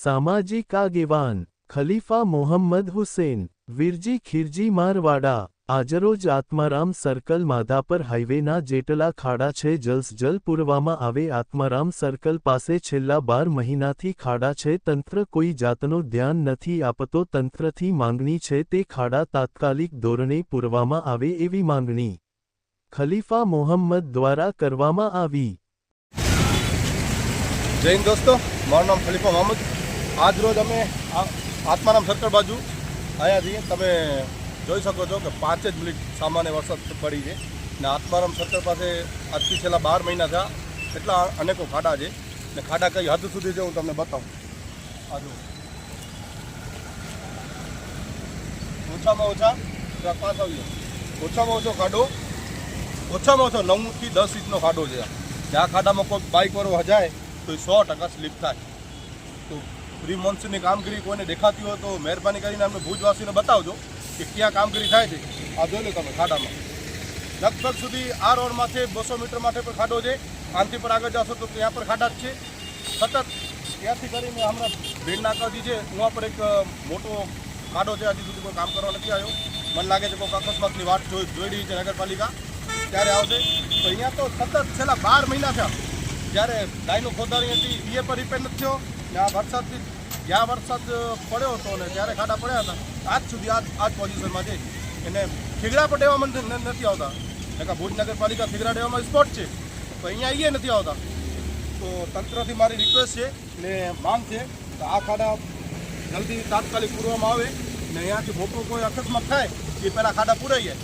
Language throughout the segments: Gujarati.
સામાજિક આગેવાન ખલીફા મોહમ્મદ હુસેન, વિરજી ખીરજી મારવાડા, આજરોજ આત્મારામ સર્કલ માધાપર હાઇવેના જેટલા ખાડા છે, જલ્સ જલ પૂરવામાં આવે આત્મારામ સર્કલ પાસે છેલ્લા બાર મહિનાથી ખાડા છે, તંત્ર કોઈ જાતનો ધ્યાન નથી આપતો, તંત્રથી માંગણી છે, તે ખાડા તાત્કાલિક ધોરણે પૂરવામાં આવે એવી માંગણી ખલીફા મોહમ્મદ દ્વારા કરવામાં આવી. જૈન દોસ્તો, મારું નામ ખલીફા મોહમ્મદ. આજ રોજ અમે આત્મારામ સર્કલ બાજુ આવ્યા છીએ. તમે જોઈ શકો છો કે પાંચ જ મિનિટ સામાન્ય વરસાદ પડી છે ને આત્મારામ સર્કલ પાસે આજથી છેલ્લા બાર મહિના થયા. એટલા અનેકો ખાડા છે ને ખાડા કઈ હદ સુધી છે હું તમને બતાવું. આજુ ઓછામાં ઓછા પાંચ આવી ઓછામાં ઓછો ખાડો, ઓછામાં ઓછો નવથી દસ ઇંચનો ખાડો છે. આ. ખાડામાં કોઈ બાઇક વાળો હજાય તો એ સો ટકા સ્લીપ થાય. તો પ્રી મોન્સૂનની કામગીરી કોઈને દેખાતી હોય તો મહેરબાની કરીને અમને ભુજવાસીને બતાવજો કે ક્યાં કામગીરી થાય છે. આ જોઈ લો તમે ખાડામાં. લગભગ સુધી આ રોડમાંથી બસો મીટર માટે પણ ખાડો છે. આનથી પર આગળ જાશો તો ત્યાં પર ખાડા જ છે. સતત ત્યાંથી કરીને હમણાં ભીડ નાકાજી છે ઉहाँ પર એક મોટો ખાડો છે. હજી સુધી કોઈ કામ કરવા નથી આવ્યો. મને લાગે છે કોઈ અકસ્માતની વાત જોઈ રહી છે નગરપાલિકા. ત્યારે આવશે. તો અહીંયા તો સતત છેલ્લા બાર મહિના થયા. જ્યારે ડાયનો ખોદાણી હતી એ પણ રિપેર નથી થયો. ને આ વરસાદથી જ્યાં વરસાદ પડ્યો હતો ને ત્યારે ખાડા પડ્યા હતા, આજ સુધી આજ આજ પોઝિશનમાં છે. એને ખીગડા પણ દેવામાં ન- નથી આવતા. નકા ભુજ નગરપાલિકા ખીગડા દેવામાં સ્પોટ છે. તો અહીંયા એ નથી આવતા. તો તંત્રથી મારી રિક્વેસ્ટ છે ને માંગ છે તો આ ખાડા જલ્દી તાત્કાલિક પૂરવામાં આવે ને અહીંયાથી ભોપરો કોઈ અકસ્માત થાય, એ પહેલાં ખાડા પૂરાઈ જાય.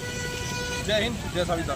જય હિન્દ, જય સંવિધાન